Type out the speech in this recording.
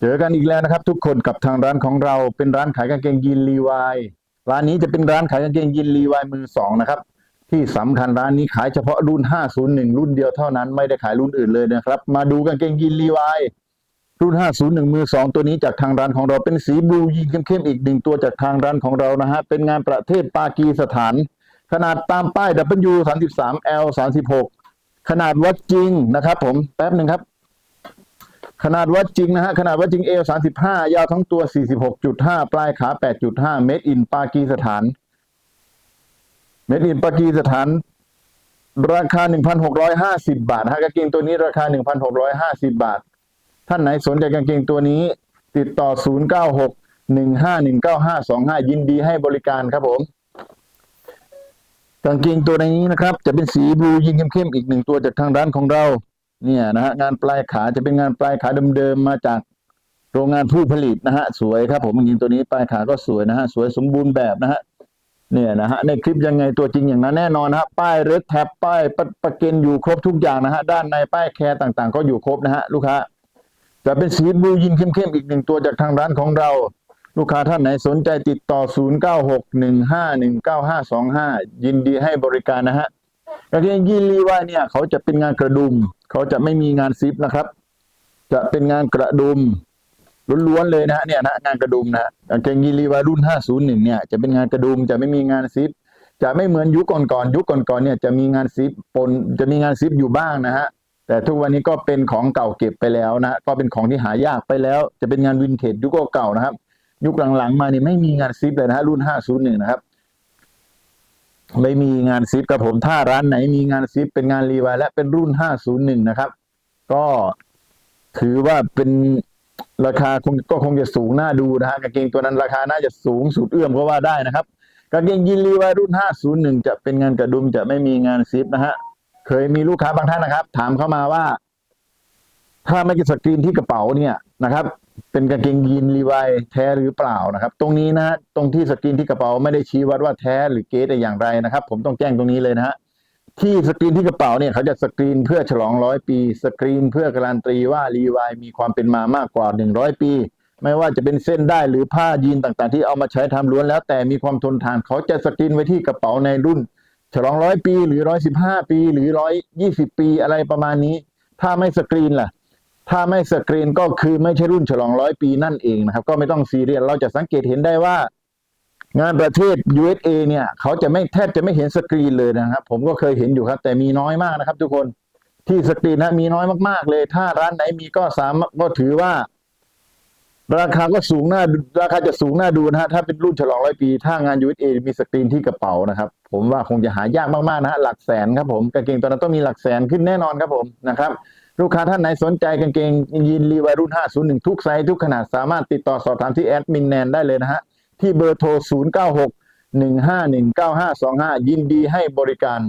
เจอกันอีกแล้วนะครับ ทุกคนกับทางร้านของเราเป็นร้านขายกางเกงยีนลีวายร้านนี้จะเป็นร้านขายกางเกงยีนลีวายมือสองนะครับที่สำคัญร้านนี้ขายเฉพาะรุ่น 501 รุ่นเดียวเท่านั้นไม่ได้ขายรุ่นอื่นเลยนะครับ มาดูกางเกงยีนลีวายรุ่น 501 มือสองตัวนี้จากทางร้านของเราเป็นสีบลูยีนเข้มๆอีกหนึ่งตัวจากทางร้านของเรานะฮะเป็นงานประเทศปากีสถาน ขนาดตามป้าย W 33 L 36ขนาดวัดจริงนะครับ ผมแป๊บหนึ่งครับ ขนาดวัดจริงนะฮะขนาดวัดจริงเอลสามสิบห้ายาวทั้งตัวสี่สิบหกจุดห้าปลายขาแปดจุดห้าเมตรอินปากีสถาน เมตรอินปากีสถาน ราคาหนึ่งพันหกร้อยห้าสิบาทฮะกางเกงตัวนี้ราคาหนึ่งพันหกร้อยห้าสิบาท ท่านไหนสนใจกางเกงตัวนี้ ติดต่อศูนย์เก้าหกหนึ่งห้าหนึ่งเก้าห้าสองห้ายินดีให้บริการครับผมกางเกงตัวนี้นะครับ จะเป็นสีบลูยิงเข้มๆอีกหนึ่งตัวจากทางร้านของเรา เนี่ยนะฮะงานปลายขาจะเป็นงานปลายขาเดิมๆมาจากโรงงานผู้ผลิตนะฮะสวยครับผมจริงตัวนี้ปลายขาก็สวยนะฮะสวยสมบูรณ์แบบนะฮะเนี่ยนะฮะในคลิปยังไงตัวจริงอย่างนั้นแน่นอนนะฮะป้ายเรดแท็บป้ายประประเกนอยู่ครบทุกอย่างนะฮะด้านในป้ายแคร์ต่างๆ ก็อยู่ครบนะฮะลูกค้าจะเป็นสีบลูยิงเข้มๆอีกหนึ่งตัวจากทางร้านของเรา ลูกค้าท่านไหนสนใจติดต่อ 0961519525 ยินดีให้บริการนะฮะ กางเกงยีนลีวายเนี่ย เขาจะเป็นงานกระดุม เขาจะไม่มีงานซิปนะครับ จะเป็นงานกระดุมล้วนๆเลยนะเนี่ยนะงานกระดุมนะกางเกงยีนลีวายรุ่น 501 เนี่ยจะเป็นงานกระดุมจะไม่มีงานซิป จะไม่เหมือนยุคก่อนๆยุคก่อนๆเนี่ยจะมีงานซิปปนจะมีงานซิปอยู่บ้างนะฮะแต่ทุกวันนี้ก็เป็นของเก่าเก็บไปแล้วนะก็เป็นของที่หายากไปแล้ว จะเป็นงานวินเทจยุคเก่านะครับ ยุคหลังๆมานี่ไม่มีงานซิปเลยนะฮะรุ่น 501 นะครับ ไม่มีงานซิปครับผมถ้าร้านไหนมีงานซิปเป็นงานรีวายและเป็นรุ่น 501 นะครับ ก็ถือว่าเป็นราคาคงก็คงจะสูงน่าดูนะฮะกางเกงตัวนั้นราคาน่าจะสูงสุดเอื้อมก็ว่าได้นะครับกางเกงยีนรีวายรุ่น 501 จะเป็นงานกระดุมจะไม่มีงานซิปนะฮะเคยมีลูกค้าบางท่านนะครับ ถามเข้ามาว่า ถ้าไม่กินสกรีนที่กระเป๋าเนี่ยนะครับ เป็นกางเกงยีนรีวายแท้หรือเปล่านะครับ ตรงนี้นะฮะตรงที่สกรีนที่กระเป๋าไม่ได้ชี้วัดว่าแท้หรือเก๊แต่อย่างไรนะครับ ผมต้องแจ้งตรงนี้เลยนะฮะที่สกรีนที่กระเป๋าเนี่ยเขาจะสกรีนเพื่อฉลองร้อยปี สกรีนเพื่อการันตีว่ารีวายมีความเป็นมามากกว่าหนึ่งร้อยปี ไม่ว่าจะเป็นเส้นได้หรือผ้ายีนต่างๆ ที่เอามาใช้ทำล้วนแล้ว แต่มีความทนทาน เขาจะสกรีนไว้ที่กระเป๋าในรุ่น ฉลองร้อยปี หรือร้อยสิบห้าปี หรือร้อยยี่สิบปีอะไรประมาณนี้ ถ้าไม่สกรีนล่ะ ถ้าไม่สกรีนก็คือไม่ใช่รุ่นฉลองร้อยปีนั่นเองนะครับ ก็ไม่ต้องซีเรียสเราจะสังเกตเห็นได้ว่า งานประเทศ USA เนี่ย เขาจะไม่แทบจะไม่เห็นสกรีนเลยนะครับ ผมก็เคยเห็นอยู่ครับ แต่มีน้อยมากนะครับ ทุกคนที่สกรีนนะมีน้อยมากๆเลย ถ้าร้านไหนมีก็สามารถก็ถือว่า ราคาก็สูงหน้าราคาจะสูงหน้าดูนะฮะถ้าเป็นรุ่นฉลองร้อยปี ถ้างาน USA มีสกรีนที่กระเป๋านะครับ ผมว่าคงจะหายากมากๆนะฮะหลักแสนครับผมกางเกงตัวนั้นต้องมีหลักแสนขึ้นแน่นอนครับผมนะครับ ลูกค้าท่านไหนสนใจกางเกงยีนลีวารุ่น 501 ทุกไซส์ทุกขนาดสามารถติดต่อสอบถามที่แอดมินแนนได้เลยนะฮะ ที่เบอร์โทร 096 151 9525 ยินดีให้บริการ